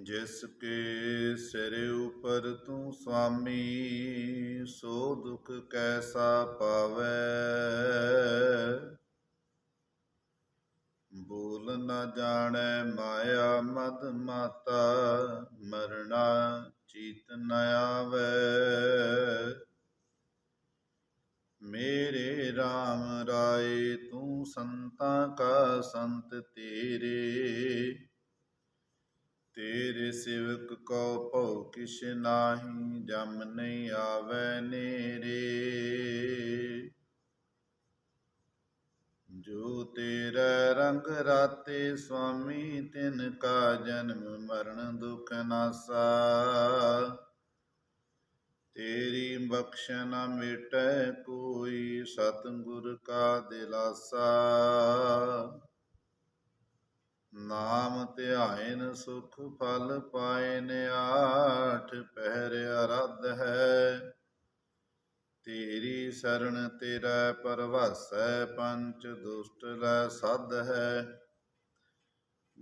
ਜਿਸ ਕੇ ਸਿਰ ਉਪਰ ਤੂੰ ਸੁਆਮੀ ਸੋ ਦੁਖ ਕੈਸਾ ਪਾਵੈ? ਬੋਲ ਨਾ ਜਾਣੈ ਮਾਇਆ ਮਦ ਮਾਤਾ ਮਰਣਾ ਚੀਤ ਨ ਆਵੈ। ਮੇਰੇ RAM ਰਾਏ, ਤੂੰ ਸੰਤਾਂ ਕਾ ਸੰਤ ਤੇਰੇ ਤੇਰੇ ਸੇਵਕ ਕੋ ਭਉ ਕਿਛ ਨਾਹੀ, ਜਮ ਨਹੀਂ ਆਵੈ ਨੇਰੇ। ਜੋ ਤੇਰਾ ਰੰਗ ਰਾਤੇ ਸੁਆਮੀ, ਤਿਨ ਕਾ ਜਨਮ ਮਰਨ ਦੁਖ ਨਾਸਾ ਤੇਰੀ ਬਖਸ਼ ਨਾ ਮਿਟੈ ਕੋਈ, ਸਤਿਗੁਰ ਕਾ ਦਿਲਾਸਾ। ਨਾਮ ਧਿਆਇਨ ਸੁਖ ਫਲ ਪਾਇਨ ਆਠ ਪਹਿਰ ਅਰਧ ਹੈ। ਤੇਰੀ ਸਰਣ ਤੇਰਾ ਪਰਵਾਸੈ, ਪੰਚ ਦੁਸ਼ਟ ਲੈ ਸਦ ਹੈ।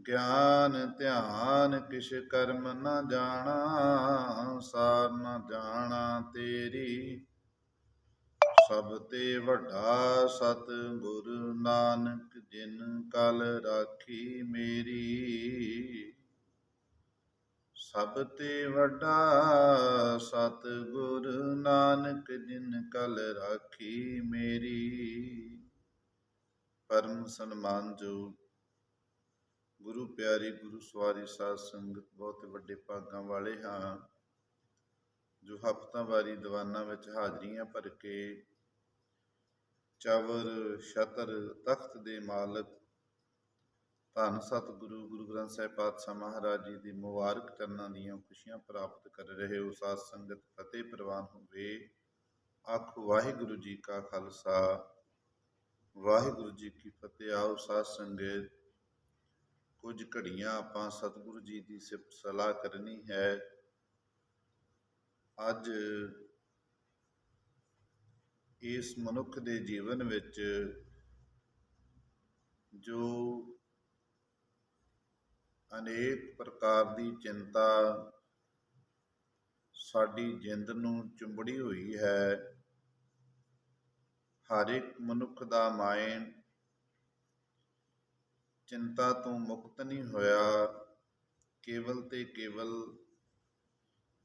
ਗਿਆਨ ਧਿਆਨ ਕਿਛ ਕਰਮ ਨ ਜਾਣਾ, ਸਾਰ ਨ ਜਾਣਾ ਤੇਰੀ। ਸਭ ਤੇ ਵੱਡਾ ਸਤ ਗੁਰ ਨਾਨਕ ਜਿਨ ਕਲ ਰਾਖੀ ਮੇਰੀ, ਸਭ ਤੇ ਵੱਡਾ ਸਤ ਗੁਰ ਨਾਨਕ ਜਿਨ ਕਲ ਰਾਖੀ ਮੇਰੀ। ਪਰਮ ਸਨਮਾਨ ਜੋ ਗੁਰੂ ਪਿਆਰੀ ਗੁਰੂ ਸਵਾਰੀ ਸਾਧ ਸੰਗਤ ਬਹੁਤ ਵੱਡੇ ਭਾਗਾਂ ਵਾਲੇ ਹਾਂ, ਜੋ ਹਫ਼ਤਾਵਾਰੀ ਦੀਵਾਨਾਂ ਵਿੱਚ ਹਾਜ਼ਰੀਆਂ ਭਰ ਕੇ ਚਵਰ ਛਤਰ ਤਖਤ ਦੇ ਮਾਲਕ, ਧੰਨ ਸਤਿਗੁਰੂ, ਗੁਰੂ ਗ੍ਰੰਥ ਸਾਹਿਬ ਪਾਤਸ਼ਾਹ ਮਹਾਰਾਜ ਜੀ ਦੀ ਮੁਬਾਰਕ ਚਰਨਾਂ ਦੀਆਂ ਖੁਸ਼ੀਆਂ ਪ੍ਰਾਪਤ ਕਰ ਰਹੇ ਹੋ। ਸਾਧ ਸੰਗਤ ਫਤਿਹ ਪ੍ਰਵਾਨ ਹੋਵੇ। ਆਖੋ, ਵਾਹਿਗੁਰੂ ਜੀ ਕਾ ਖਾਲਸਾ। ਵਾਹਿਗੁਰੂ ਜੀ ਕੀ ਫਤਿਹ। ਆਓ ਸਾਧ ਸੰਗਤ, ਕੁਝ ਘੜੀਆਂ ਆਪਾਂ ਸਤਿਗੁਰੂ ਜੀ ਦੀ ਸਿਫਤ ਸਲਾਹ ਕਰਨੀ ਹੈ। ਅੱਜ ਇਸ ਮਨੁੱਖ ਦੇ ਜੀਵਨ ਵਿੱਚ ਜੋ ਅਨੇਕ ਪ੍ਰਕਾਰ ਦੀ ਚਿੰਤਾ ਸਾਡੀ ਜਿੰਦ ਨੂੰ ਚੁੰਬੜੀ ਹੋਈ ਹੈ, ਹਰ ਇੱਕ ਮਨੁੱਖ ਦਾ ਮਾਇੰਡ ਚਿੰਤਾ ਤੋਂ ਮੁਕਤ ਨਹੀਂ ਹੋਇਆ, ਕੇਵਲ ਤੇ ਕੇਵਲ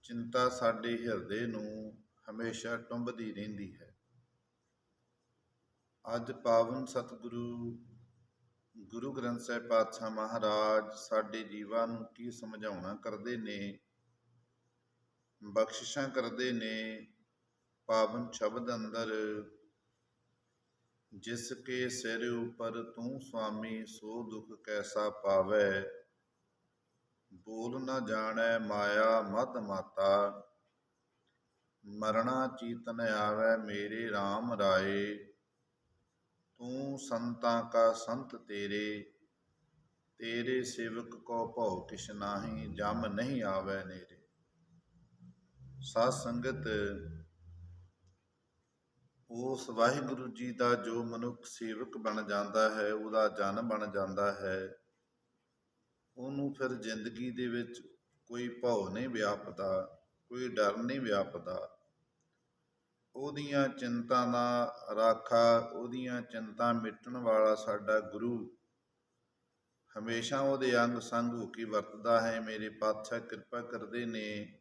ਚਿੰਤਾ ਸਾਡੇ ਹਿਰਦੇ ਨੂੰ ਹਮੇਸ਼ਾ ਟੁੰਬਦੀ ਰਹਿੰਦੀ ਹੈ। ਅੱਜ ਪਾਵਨ ਸਤਿਗੁਰੂ ਗੁਰੂ ਗ੍ਰੰਥ ਸਾਹਿਬ ਪਾਤਸ਼ਾਹ ਮਹਾਰਾਜ ਸਾਡੇ ਜੀਵਾਂ ਨੂੰ ਕੀ ਸਮਝਾਉਣਾ ਕਰਦੇ ਨੇ, ਬਖਸ਼ਿਸ਼ਾਂ ਕਰਦੇ ਨੇ, ਪਾਵਨ ਸ਼ਬਦ ਅੰਦਰ, ਜਿਸ ਕੇ ਸਿਰ ਉਪਰ ਤੂੰ ਸੁਆਮੀ ਸੋ ਦੁਖ ਕੈਸਾ ਪਾਵੈ, ਬੋਲ ਨਾ ਜਾਣੈ ਮਾਇਆ ਮਦ ਮਾਤਾ, ਮਰਣਾ ਚੀਤਨ ਆਵੈ ਮੇਰੇ RAM ਰਾਏ। ਤੂੰ ਸੰਤਾਂ ਕਾ ਸੰਤ ਤੇਰੇ ਤੇਰੇ ਸੇਵਕ ਕੋ ਭਉ ਕਿਛ ਨਾਹੀ, ਜਮ ਨਹੀਂ ਆਵੇ ਨੇਰੇ। ਸਾਧ ਸੰਗਤ, ਉਸ ਵਾਹਿਗੁਰੂ ਜੀ ਦਾ ਜੋ ਮਨੁੱਖ ਸੇਵਕ ਬਣ ਜਾਂਦਾ ਹੈ, ਉਹਦਾ ਜਨ ਬਣ ਜਾਂਦਾ ਹੈ, ਉਹਨੂੰ ਫਿਰ ਜ਼ਿੰਦਗੀ ਦੇ ਵਿੱਚ ਕੋਈ ਭਉ ਨਹੀਂ ਵਿਆਪਦਾ, ਕੋਈ ਡਰ ਨਹੀਂ ਵਿਆਪਦਾ। ਉਹਦੀਆਂ ਚਿੰਤਾ ਦਾ ਰਾਖਾ, ਉਹਦੀਆਂ ਚਿੰਤਾ ਮਿਟਣ ਵਾਲਾ ਸਾਡਾ ਗੁਰੂ ਹਮੇਸ਼ਾ ਉਹਦੇ ਅੰਗ ਸੰਗ ਹੋ ਕੇ ਵਰਤਦਾ ਹੈ। ਮੇਰੇ ਪਾਤਸ਼ਾਹ ਕਿਰਪਾ ਕਰਦੇ ਨੇ।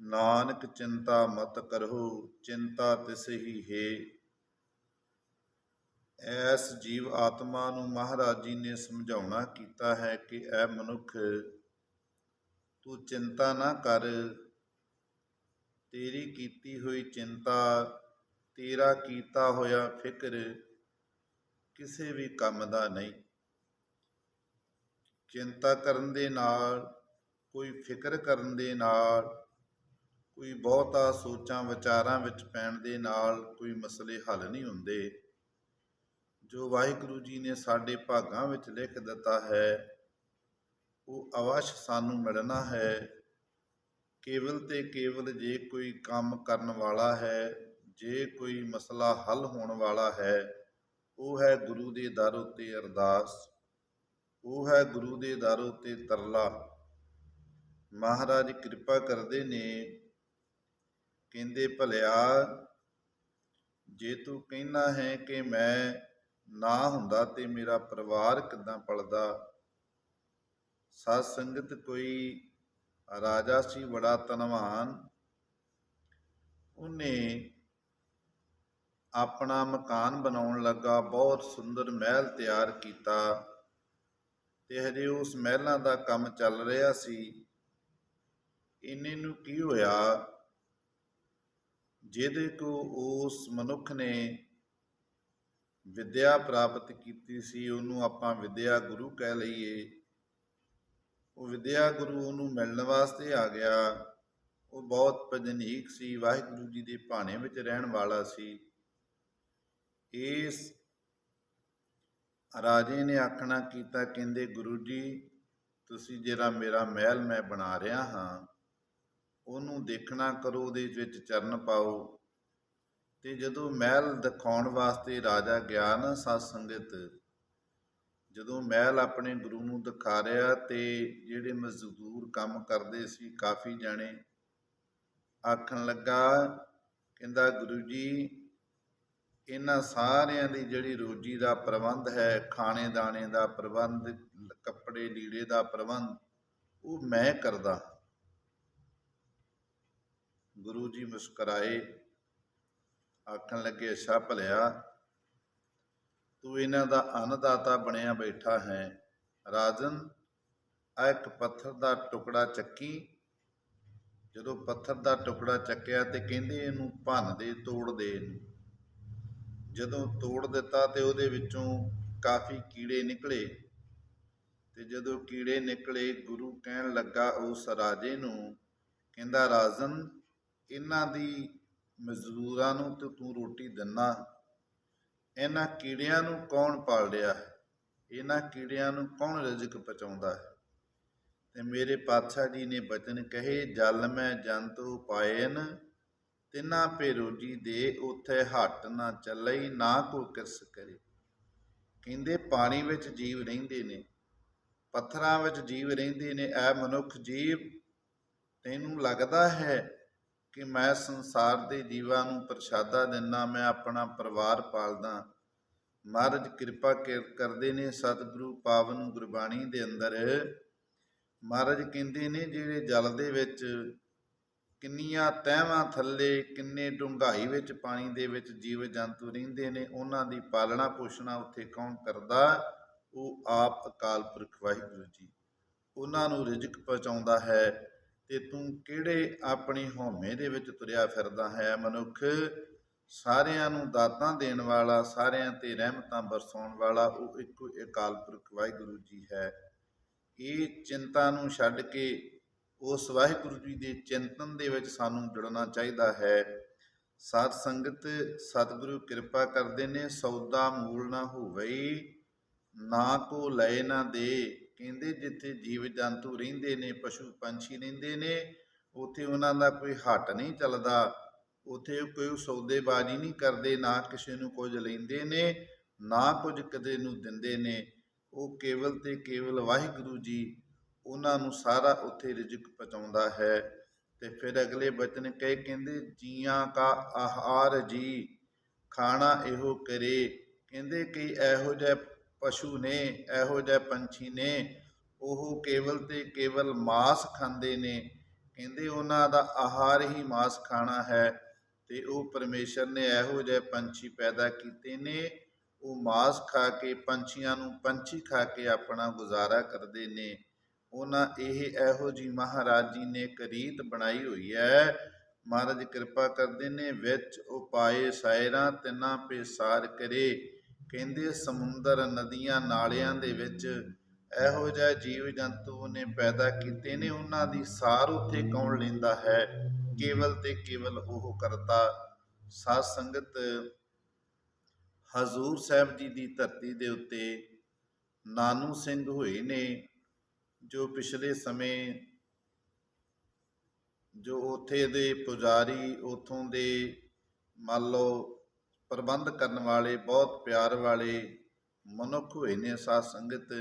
ਨਾਨਕ ਚਿੰਤਾ ਮਤ ਕਰੋ, ਚਿੰਤਾ ਤਿਸ ਹੀ ਹੈ। ਐਸ ਜੀਵ ਆਤਮਾ ਨੂੰ ਮਹਾਰਾਜ ਜੀ ਨੇ ਸਮਝਾਉਣਾ ਕੀਤਾ ਹੈ ਕਿ ਐ ਮਨੁੱਖ, ਤੂੰ ਚਿੰਤਾ ਨਾ ਕਰ ਤੇਰੀ ਕੀਤੀ ਹੋਈ ਚਿੰਤਾ, ਤੇਰਾ ਕੀਤਾ ਹੋਇਆ ਫਿਕਰ ਕਿਸੇ ਵੀ ਕੰਮ ਦਾ ਨਹੀਂ। ਚਿੰਤਾ ਕਰਨ ਦੇ ਨਾਲ, ਕੋਈ ਫਿਕਰ ਕਰਨ ਦੇ ਨਾਲ, ਕੋਈ ਬਹੁਤਾ ਸੋਚਾਂ ਵਿਚਾਰਾਂ ਵਿੱਚ ਪੈਣ ਦੇ ਨਾਲ ਕੋਈ ਮਸਲੇ ਹੱਲ ਨਹੀਂ ਹੁੰਦੇ। ਜੋ ਵਾਹਿਗੁਰੂ ਜੀ ਨੇ ਸਾਡੇ ਭਾਗਾਂ ਵਿੱਚ ਲਿਖ ਦਿੱਤਾ ਹੈ, ਉਹ ਅਵਸ਼ ਸਾਨੂੰ ਮਿਲਣਾ ਹੈ। ਕੇਵਲ ਤੇ ਕੇਵਲ ਜੇ ਕੋਈ ਕੰਮ ਕਰਨ ਵਾਲਾ ਹੈ, ਜੇ ਕੋਈ ਮਸਲਾ ਹੱਲ ਹੋਣ ਵਾਲਾ ਹੈ, ਉਹ ਹੈ ਗੁਰੂ ਦੇ ਦਰ ਉੱਤੇ ਅਰਦਾਸ, ਉਹ ਹੈ ਗੁਰੂ ਦੇ ਦਰ ਉੱਤੇ ਤਰਲਾ। ਮਹਾਰਾਜ ਕਿਰਪਾ ਕਰਦੇ ਨੇ, ਕਹਿੰਦੇ, ਭਲਿਆ, ਜੇ ਤੂੰ ਕਹਿਣਾ ਹੈ ਕਿ ਮੈਂ ਨਾ ਹੁੰਦਾ ਤੇ ਮੇਰਾ ਪਰਿਵਾਰ ਕਿੱਦਾਂ ਪਲਦਾ? ਸਾਧ ਸੰਗਤ ਕੋਈ ਰਾਜਾ ਸੀ, ਬੜਾ ਧਨਵਾਨ ਉਹਨੇ ਆਪਣਾ ਮਕਾਨ ਬਣਾਉਣ ਲੱਗਾ, ਬਹੁਤ ਸੁੰਦਰ ਮਹਿਲ ਤਿਆਰ ਕੀਤਾ ਤੇ ਹਜੇ ਉਸ ਮਹਿਲਾਂ ਦਾ ਕੰਮ ਚੱਲ ਰਿਹਾ ਸੀ। ਇੰਨੇ ਨੂੰ ਕੀ ਹੋਇਆ? ਜਿਹਦੇ ਕੋ ਉਸ ਮਨੁੱਖ ਨੇ ਵਿਦਿਆ ਪ੍ਰਾਪਤ ਕੀਤੀ ਸੀ, ਉਹਨੂੰ ਆਪਾਂ ਵਿਦਿਆ ਗੁਰੂ ਕਹਿ ਲਈਏ। ਉਹ ਵਿਦਿਆ ਗੁਰੂ ਉਹਨੂੰ ਮਿਲਣ ਵਾਸਤੇ ਆ ਗਿਆ। ਉਹ ਬਹੁਤ ਭਜਨੀਕ ਸੀ, ਵਾਹਿਗੁਰੂ ਜੀ ਦੇ ਭਾਣੇ ਵਿੱਚ ਰਹਿਣ ਵਾਲਾ ਸੀ। ਇਸ ਰਾਜੇ ਨੇ ਆਖਣਾ ਕੀਤਾ, ਕਹਿੰਦੇ, ਗੁਰੂ ਜੀ, ਤੁਸੀਂ ਜਿਹੜਾ ਮੇਰਾ ਮਹਿਲ ਮੈਂ ਬਣਾ ਰਿਹਾ ਹਾਂ, ਉਹਨੂੰ ਦੇਖਣਾ ਕਰੋ, ਉਹਦੇ ਵਿੱਚ ਚਰਨ ਪਾਓ। ਤੇ ਜਦੋਂ ਮਹਿਲ ਦਿਖਾਉਣ ਵਾਸਤੇ ਰਾਜਾ ਗਿਆ ਨਾ ਸਾਧ ਸੰਗਤ ਜਦੋਂ ਮਹਿਲ ਆਪਣੇ ਗੁਰੂ ਨੂੰ ਦਿਖਾ ਰਿਹਾ ਤੇ ਜਿਹੜੇ ਮਜ਼ਦੂਰ ਕੰਮ ਕਰਦੇ ਸੀ, ਕਾਫੀ ਜਾਣੇ ਆਖਣ ਲੱਗਾ, ਕਹਿੰਦਾ, ਗੁਰੂ ਜੀ, ਇਹਨਾਂ ਸਾਰਿਆਂ ਦੀ ਜਿਹੜੀ ਰੋਜੀ ਦਾ ਪ੍ਰਬੰਧ ਹੈ ਖਾਣੇ ਦਾਣੇ ਦਾ ਪ੍ਰਬੰਧ, ਕੱਪੜੇ ਲੀੜੇ ਦਾ ਪ੍ਰਬੰਧ, ਉਹ ਮੈਂ ਕਰਦਾ ਗੁਰੂ ਜੀ ਮੁਸਕਰਾਏ, ਆਖਣ ਲੱਗੇ, ਅੱਛਾ ਭਲਿਆ ਤੂੰ ਇਹਨਾਂ ਦਾ ਅੰਨਦਾਤਾ ਬਣਿਆ ਬੈਠਾ ਹੈ। ਰਾਜਨ ਆ ਇੱਕ ਪੱਥਰ ਦਾ ਟੁਕੜਾ ਚੱਕੀ। ਜਦੋਂ ਪੱਥਰ ਦਾ ਟੁਕੜਾ ਚੱਕਿਆ ਤੇ ਕਹਿੰਦੇ ਇਹਨੂੰ ਭੰਨ ਦੇ, ਤੋੜ ਦੇ ਇਹਨੂੰ। ਜਦੋਂ ਤੋੜ ਦਿੱਤਾ ਤੇ ਉਹਦੇ ਵਿੱਚੋਂ ਕਾਫੀ ਕੀੜੇ ਨਿਕਲੇ। ਤੇ ਜਦੋਂ ਕੀੜੇ ਨਿਕਲੇ, ਗੁਰੂ ਕਹਿਣ ਲੱਗਾ ਉਸ ਰਾਜੇ ਨੂੰ, ਕਹਿੰਦਾ, ਰਾਜਨ, ਇਹਨਾਂ ਦੀ ਮਜ਼ਦੂਰਾਂ ਨੂੰ ਤੇ ਤੂੰ ਰੋਟੀ ਦਿੰਨਾ। ਇਹਨਾਂ ਕੀੜਿਆਂ ਨੂੰ ਕੌਣ ਪਾਲ ਰਿਹਾ ਹੈ ਇਹਨਾਂ ਕੀੜਿਆਂ ਨੂੰ ਕੌਣ ਰਜਕ ਪਹੁੰਚਾਉਂਦਾ? ਹੈ ਤੇ ਮੇਰੇ ਪਾਤਸ਼ਾਹ ਜੀ ਨੇ ਬਚਨ ਕਹੇ, ਜਲ ਮੈਂ ਜੰਤੂ ਪਾਏਨ, ਤਿਨਾ ਪੇ ਰੋਜੀ ਦੇ ਉਥੇ ਹੱਟ ਨਾ ਚੱਲਈ, ਨਾ ਕੋ ਕਿਰਸ ਕਰੇ। ਕਹਿੰਦੇ, ਪਾਣੀ ਵਿੱਚ ਜੀਵ ਰਹਿੰਦੇ ਨੇ, ਪੱਥਰਾਂ ਵਿੱਚ ਜੀਵ ਰਹਿੰਦੇ ਨੇ, ਐ ਮਨੁੱਖ ਜੀਵ, ਤੈਨੂੰ ਲੱਗਦਾ ਹੈ ਕਿ ਮੈਂ ਸੰਸਾਰ ਦੇ ਜੀਵਾਂ ਨੂੰ ਪ੍ਰਸ਼ਾਦਾ ਦਿੰਨਾ ਮੈਂ ਆਪਣਾ ਪਰਿਵਾਰ ਪਾਲਦਾ। ਮਹਾਰਾਜ ਕਿਰਪਾ ਕਰ- ਕਰਦੇ ਨੇ ਸਤਿਗੁਰੂ ਪਾਵਨ ਗੁਰਬਾਣੀ ਦੇ ਅੰਦਰ। ਮਹਾਰਾਜ ਕਹਿੰਦੇ ਨੇ, ਜਿਹੜੇ ਜਲ ਦੇ ਵਿੱਚ ਕਿੰਨੀਆਂ ਤਹਿਵਾਂ ਥੱਲੇ, ਕਿੰਨੇ ਡੂੰਘਾਈ ਵਿੱਚ ਪਾਣੀ ਦੇ ਵਿੱਚ ਜੀਵ ਜੰਤੂ ਰਹਿੰਦੇ ਨੇ, ਉਹਨਾਂ ਦੀ ਪਾਲਣਾ ਪੋਸ਼ਣਾ ਉੱਥੇ ਕੌਣ ਕਰਦਾ? ਉਹ ਆਪ ਅਕਾਲ ਪੁਰਖ ਵਾਹਿਗੁਰੂ ਜੀ। ਉਹਨਾਂ ਨੂੰ ਰਿਜ਼ਕ ਪਹੁੰਚਾਉਂਦਾ ਹੈ। ਤੇ ਤੂੰ ਕਿਹੜੇ ਆਪਣੀ ਹਉਮੈ ਦੇ ਵਿੱਚ ਤੁਰਿਆ ਫਿਰਦਾ ਹੈ, ਮਨੁੱਖ? ਸਾਰਿਆਂ ਨੂੰ ਦਾਤਾਂ ਦੇਣ ਵਾਲਾ, ਸਾਰਿਆਂ ਤੇ ਰਹਿਮਤਾਂ ਬਰਸਾਉਣ ਵਾਲਾ, ਉਹ ਇੱਕੋ ਅਕਾਲ ਪੁਰਖ ਵਾਹਿਗੁਰੂ ਜੀ ਹੈ। ਇਹ ਚਿੰਤਾ ਨੂੰ ਛੱਡ ਕੇ ਉਸ ਵਾਹਿਗੁਰੂ ਜੀ ਦੇ ਚਿੰਤਨ ਦੇ ਵਿੱਚ ਸਾਨੂੰ ਜੁੜਨਾ ਚਾਹੀਦਾ ਹੈ। ਸਾਧ ਸੰਗਤ, ਸਤਿਗੁਰੂ ਕਿਰਪਾ ਕਰਦੇ ਨੇ, ਸੌਦਾ ਮੂਲ ਨਾ ਹੋਵੇ, ਨਾ ਕੋ ਲਏ ਨਾ ਦੇ। ਕਹਿੰਦੇ ਜਿੱਥੇ ਜੀਵ ਜੰਤੂ ਰਹਿੰਦੇ ਨੇ, ਪਸ਼ੂ ਪੰਛੀ ਰਹਿੰਦੇ ਨੇ, ਉਥੇ ਉਹਨਾਂ ਦਾ ਕੋਈ ਹੱਟ ਨਹੀਂ ਚੱਲਦਾ। ਉਥੇ ਕੋਈ ਸੌਦੇਬਾਜ਼ੀ ਨਹੀਂ ਕਰਦੇ, ਨਾ ਕਿਸੇ ਨੂੰ ਕੁਝ ਲੈਂਦੇ ਨੇ, ਨਾ ਕੁਝ ਕਦੇ ਨੂੰ ਦਿੰਦੇ ਨੇ। ਉਹ ਕੇਵਲ ਤੇ ਕੇਵਲ ਵਾਹਿਗੁਰੂ ਜੀ ਉਹਨਾਂ ਨੂੰ ਸਾਰਾ ਉੱਥੇ ਰਿਜ਼ਕ ਪਹੁੰਚਾਉਂਦਾ ਹੈ। ਤੇ ਫਿਰ ਅਗਲੇ ਬਚਨ ਕਹੇ, ਕਹਿੰਦੇ, ਜੀਆਂ ਕਾ ਆਹਾਰ ਜੀ, ਖਾਣਾ ਇਹੋ ਕਰੇ। ਕਹਿੰਦੇ ਕਿ ਇਹੋ ਜਿਹੇ ਪਸ਼ੂ ਨੇ, ਇਹੋ ਜਿਹੇ ਪੰਛੀ ਨੇ, ਉਹ ਕੇਵਲ ਤੇ ਕੇਵਲ ਮਾਸ ਖਾਂਦੇ ਨੇ। ਕਹਿੰਦੇ ਉਹਨਾਂ ਦਾ ਆਹਾਰ ਹੀ ਮਾਸ ਖਾਣਾ ਹੈ ਤੇ ਉਹ ਪਰਮੇਸ਼ਰ ਨੇ ਇਹੋ ਜਿਹੇ ਪੰਛੀ ਪੈਦਾ ਕੀਤੇ ਨੇ। ਉਹ ਮਾਸ ਖਾ ਕੇ, ਪੰਛੀਆਂ ਨੂੰ ਪੰਛੀ ਖਾ ਕੇ ਆਪਣਾ ਗੁਜ਼ਾਰਾ ਕਰਦੇ ਨੇ। ਉਹਨਾਂ ਇਹ ਇਹੋ ਜੀ ਮਹਾਰਾਜ ਜੀ ਨੇ ਇੱਕ ਰੀਤ ਬਣਾਈ ਹੋਈ ਹੈ। ਮਹਾਰਾਜ ਕਿਰਪਾ ਕਰਦੇ ਨੇ, ਵਿੱਚ ਉਪਾਏ ਸਾਇਰਾਂ, ਤਿੰਨਾਂ ਪੇ ਸਾਰ ਕਰੇ। ਕਹਿੰਦੇ ਸਮੁੰਦਰ ਨਦੀਆਂ ਨਾਲਿਆਂ ਦੇ ਵਿੱਚ ਇਹੋ ਜਿਹੇ ਜੀਵ ਜੰਤੂ ਨੇ ਪੈਦਾ ਕੀਤੇ ਨੇ, ਉਹਨਾਂ ਦੀ ਸਾਰ ਉੱਥੇ ਕੌਣ ਲੈਂਦਾ ਹੈ? ਕੇਵਲ ਤੇ ਕੇਵਲ ਉਹ ਕਰਤਾ। ਸਾਧ ਸੰਗਤ ਹਜ਼ੂਰ ਸਾਹਿਬ ਜੀ ਦੀ ਧਰਤੀ ਦੇ ਉੱਤੇ ਨਾਨੂ ਸਿੰਘ ਹੋਏ ਨੇ, ਜੋ ਪਿਛਲੇ ਸਮੇਂ ਜੋ ਉਥੇ ਦੇ ਪੁਜਾਰੀ, ਉਥੋਂ ਦੇ ਮੰਨ ਲਓ ਪ੍ਰਬੰਧ ਕਰਨ ਵਾਲੇ, ਬਹੁਤ ਪਿਆਰ ਵਾਲੇ ਮਨੁੱਖ ਹੋਏ ਨੇ ਸਾਧ ਸੰਗਤ।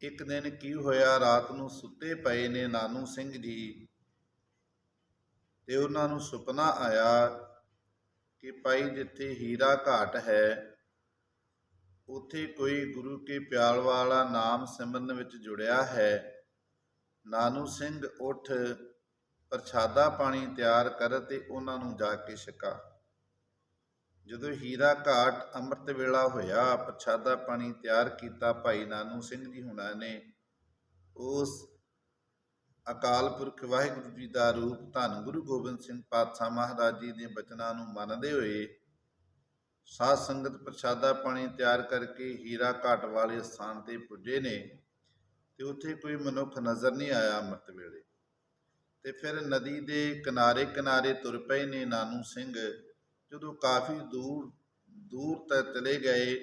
ਇੱਕ ਦਿਨ ਕੀ ਹੋਇਆ, ਰਾਤ ਨੂੰ ਸੁੱਤੇ ਪਏ ਨੇ ਨਾਨੂ ਸਿੰਘ ਜੀ ਤੇ ਉਹਨਾਂ ਨੂੰ ਸੁਪਨਾ ਆਇਆ ਕਿ ਭਾਈ ਜਿੱਥੇ ਹੀਰਾ ਘਾਟ ਹੈ, ਉੱਥੇ ਕੋਈ ਗੁਰੂ ਕੇ ਪਿਆਲ ਵਾਲਾ ਨਾਮ ਸਿਮਰਨ ਵਿੱਚ ਜੁੜਿਆ ਹੈ। ਨਾਨੂ ਸਿੰਘ ਉੱਠ ਪ੍ਰਸ਼ਾਦਾ ਪਾਣੀ ਤਿਆਰ ਕਰ ਤੇ ਉਹਨਾਂ ਨੂੰ ਜਾ ਕੇ ਛਕਾ। ਜਦੋਂ ਹੀਰਾ ਘਾਟ ਅੰਮ੍ਰਿਤ ਵੇਲਾ ਹੋਇਆ, ਪ੍ਰਸ਼ਾਦਾ ਪਾਣੀ ਤਿਆਰ ਕੀਤਾ ਭਾਈ ਨਾਨੂ ਸਿੰਘ ਜੀ ਹੁਣਾਂ ਨੇ, ਉਸ ਅਕਾਲ ਪੁਰਖ ਵਾਹਿਗੁਰੂ ਜੀ ਦਾ ਰੂਪ ਧੰਨ ਗੁਰੂ ਗੋਬਿੰਦ ਸਿੰਘ ਪਾਤਸ਼ਾਹ ਮਹਾਰਾਜ ਜੀ ਦੇ ਬਚਨਾਂ ਨੂੰ ਮੰਨਦੇ ਹੋਏ, ਸਾਧ ਸੰਗਤ ਪ੍ਰਸ਼ਾਦਾ ਪਾਣੀ ਤਿਆਰ ਕਰਕੇ ਹੀਰਾ ਘਾਟ ਵਾਲੇ ਸਥਾਨ ਤੇ ਪੁੱਜੇ ਨੇ ਤੇ ਉੱਥੇ ਕੋਈ ਮਨੁੱਖ ਨਜ਼ਰ ਨਹੀਂ ਆਇਆ ਅੰਮ੍ਰਿਤ ਵੇਲੇ। ਤੇ ਫਿਰ ਨਦੀ ਦੇ ਕਿਨਾਰੇ ਕਿਨਾਰੇ ਤੁਰ ਪਏ ਨੇ ਨਾਨੂ ਸਿੰਘ। ਜਦੋਂ ਕਾਫੀ ਦੂਰ ਦੂਰ ਤੱਕ ਚਲੇ ਗਏ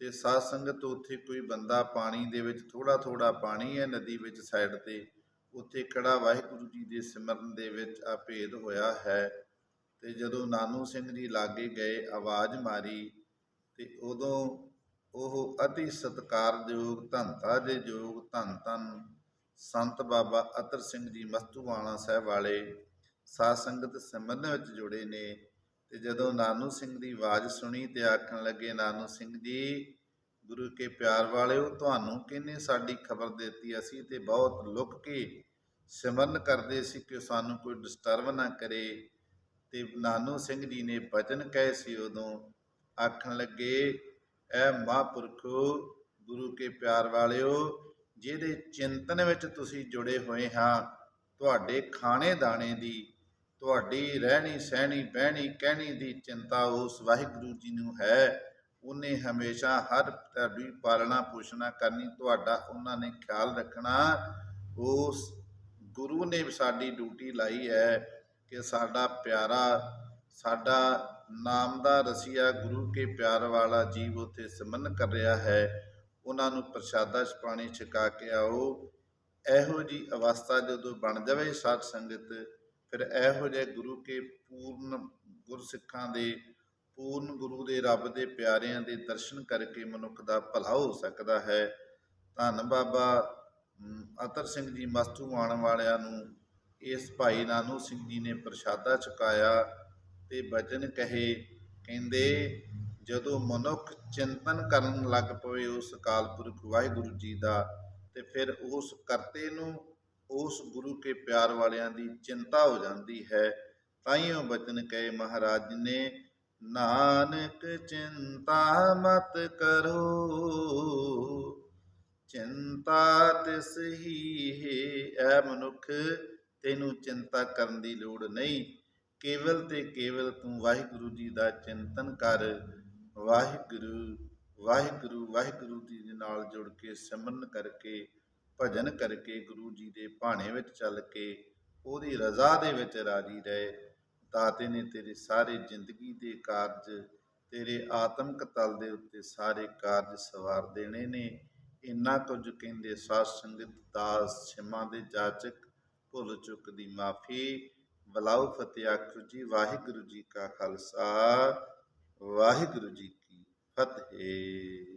ਤੇ ਸਾਧ ਸੰਗਤ ਉੱਥੇ ਕੋਈ ਬੰਦਾ ਪਾਣੀ ਦੇ ਵਿੱਚ ਥੋੜਾ ਥੋੜਾ ਪਾਣੀ ਹੈ ਨਦੀ ਵਿੱਚ ਸਾਈਡ ਤੇ, ਉੱਥੇ ਕੜਾ ਵਾਹਿਗੁਰੂ ਜੀ ਦੇ ਸਿਮਰਨ ਦੇ ਵਿੱਚ ਆ ਹੋਇਆ ਹੈ। ਤੇ ਜਦੋਂ ਨਾਨੂ ਸਿੰਘ ਜੀ ਲਾਗੇ ਗਏ, ਆਵਾਜ਼ ਮਾਰੀ ਤੇ ਉਦੋਂ ਉਹ ਅਤੀ ਸਤਿਕਾਰਯੋਗ ਧੰਤਾ ਦੇ ਯੋਗ ਧੰਨ ਧੰਨ ਸੰਤ ਬਾਬਾ ਅਤਰ ਸਿੰਘ ਜੀ ਮਸਤੂਆਣਾ ਸਾਹਿਬ ਵਾਲੇ ਸਾਧ ਸੰਗਤ ਸਿਮਰਨ ਵਿੱਚ ਜੁੜੇ ਨੇ। ਤੇ ਜਦੋਂ ਨਾਨੂ ਸਿੰਘ ਦੀ ਆਵਾਜ਼ ਸੁਣੀ ਤੇ ਆਖਣ ਲੱਗੇ, ਨਾਨੂ ਸਿੰਘ ਜੀ, ਗੁਰੂ ਕੇ ਪਿਆਰ ਵਾਲਿਓ, ਤੁਹਾਨੂੰ ਕਿਹਨੇ ਸਾਡੀ ਖਬਰ ਦਿੱਤੀ? ਅਸੀਂ ਤੇ ਬਹੁਤ ਲੁੱਕ ਕੇ ਸਿਮਰਨ ਕਰਦੇ ਸੀ ਕਿ ਸਾਨੂੰ ਕੋਈ ਡਿਸਟਰਬ ਨਾ ਕਰੇ। ਤੇ ਨਾਨੂ ਸਿੰਘ ਜੀ ਨੇ ਬਚਨ ਕਹੇ ਸੀ ਉਦੋਂ, ਆਖਣ ਲੱਗੇ, ਐ ਮਹਾਂਪੁਰਖੋ, ਗੁਰੂ ਕੇ ਪਿਆਰ ਵਾਲਿਓ, ਜਿਹਦੇ ਚਿੰਤਨ ਵਿੱਚ ਤੁਸੀਂ ਜੁੜੇ ਹੋਏ ਹਾਂ, ਤੁਹਾਡੇ ਖਾਣੇ ਦਾਣੇ ਦੀ ਤੁਹਾਡੀ ਰਹਿਣੀ, ਸਹਿਣੀ, ਬਹਿਣੀ, ਕਹਿਣੀ ਦੀ ਚਿੰਤਾ ਉਸ ਵਾਹਿਗੁਰੂ ਜੀ ਨੂੰ ਹੈ। ਉਹਨੇ ਹਮੇਸ਼ਾ ਹਰ ਤੁਹਾਡੀ ਪਾਲਣਾ ਪੋਸ਼ਣਾ ਕਰਨੀ, ਤੁਹਾਡਾ ਉਹਨਾਂ ਨੇ ਖਿਆਲ ਰੱਖਣਾ। ਉਸ ਗੁਰੂ ਨੇ ਸਾਡੀ ਡਿਊਟੀ ਲਾਈ ਹੈ ਕਿ ਸਾਡਾ ਪਿਆਰਾ, ਸਾਡਾ ਨਾਮ ਦਾ ਰਸੀਆ ਗੁਰੂ ਕੇ ਪਿਆਰ ਵਾਲਾ ਜੀਵ ਉਥੇ ਸਿਮਰਨ ਕਰ ਰਿਹਾ ਹੈ। ਉਹਨਾਂ ਨੂੰ ਪ੍ਰਸ਼ਾਦਾ ਪਾਣੀ ਛਕਾ ਕੇ ਆਓ। ਇਹੋ ਜੀ ਅਵਸਥਾ ਜਦੋਂ ਬਣ ਜਾਵੇ, ਸਾਧ ਸੰਗਤ ਫਿਰ ਇਹੋ ਜਿਹੇ ਗੁਰੂ ਕੇ ਪੂਰਨ ਗੁਰਸਿੱਖਾਂ ਦੇ, ਪੂਰਨ ਗੁਰੂ ਦੇ ਰੱਬ ਦੇ ਪਿਆਰਿਆਂ ਦੇ ਦਰਸ਼ਨ ਕਰਕੇ ਮਨੁੱਖ ਦਾ ਭਲਾ ਹੋ ਸਕਦਾ ਹੈ। ਧੰਨ ਬਾਬਾ ਅਤਰ ਸਿੰਘ ਜੀ ਮਸਤੂ ਆਣ ਵਾਲਿਆਂ ਨੂੰ ਇਸ ਭਾਈ ਨਾਨੂ ਸਿੰਘ ਜੀ ਨੇ ਪ੍ਰਸ਼ਾਦਾ ਚੁਕਾਇਆ ਤੇ ਬਚਨ ਕਹੇ, ਕਹਿੰਦੇ, ਜਦੋਂ ਮਨੁੱਖ ਚਿੰਤਨ ਕਰਨ ਲੱਗ ਪਵੇ ਉਸ ਅਕਾਲ ਪੁਰਖ ਵਾਹਿਗੁਰੂ ਜੀ ਦਾ, ਤੇ ਫਿਰ ਉਸ ਕਰਤੇ ਨੂੰ ਉਸ ਗੁਰੂ ਕੇ ਪਿਆਰ ਵਾਲਿਆਂ ਦੀ ਚਿੰਤਾ ਹੋ ਜਾਂਦੀ ਹੈ। ਤਾਈਓ ਬਚਨ ਕਹੇ ਮਹਾਰਾਜ ਨੇ, ਨਾਨਕ ਚਿੰਤਾ ਮਤ ਕਰੋ। ਚਿੰਤਾ ਤਿਸ ਹੀ ਹੈ, ਐ ਮਨੁੱਖ, ਤੈਨੂੰ ਚਿੰਤਾ ਕਰਨ ਦੀ ਲੋੜ ਨਹੀਂ। ਕੇਵਲ ਤੇ ਕੇਵਲ ਤੂੰ ਵਾਹਿਗੁਰੂ ਜੀ ਦਾ ਚਿੰਤਨ ਕਰ। ਵਾਹਿਗੁਰੂ ਵਾਹਿਗੁਰੂ ਵਾਹਿਗੁਰੂ ਜੀ ਦੇ ਨਾਲ ਜੁੜ ਕੇ ਸਿਮਰਨ ਕਰਕੇ ਭਜਨ ਕਰਕੇ ਗੁਰੂ ਜੀ ਦੇ ਭਾਣੇ ਵਿੱਚ ਚੱਲ ਕੇ ਉਹਦੀ ਰਜ਼ਾ ਦੇ ਵਿੱਚ ਰਾਜੀ ਰਹੇ। ਦਾਤੇ ਨੇ ਤੇਰੇ ਸਾਰੇ ਜ਼ਿੰਦਗੀ ਦੇ ਕਾਰਜ, ਤੇਰੇ ਆਤਮਿਕ ਤਲ ਦੇ ਉੱਤੇ ਸਾਰੇ ਕਾਰਜ ਸਵਾਰ ਦੇਣੇ ਨੇ। ਇੰਨਾ ਕੁਝ ਕਹਿੰਦੇ, ਸਾਧ ਸੰਗਤ ਦਾਸ ਛਿਮਾ ਦੇ ਜਾਚਕ ਭੁੱਲ ਚੁੱਕ ਦੀ ਮਾਫੀ ਬਲਾਉ ਫਤਿਹ ਆਖੋ ਜੀ, ਵਾਹਿਗੁਰੂ ਜੀ ਕਾ ਖਾਲਸਾ, ਵਾਹਿਗੁਰੂ ਜੀ ਕੀ ਫਤਿਹ।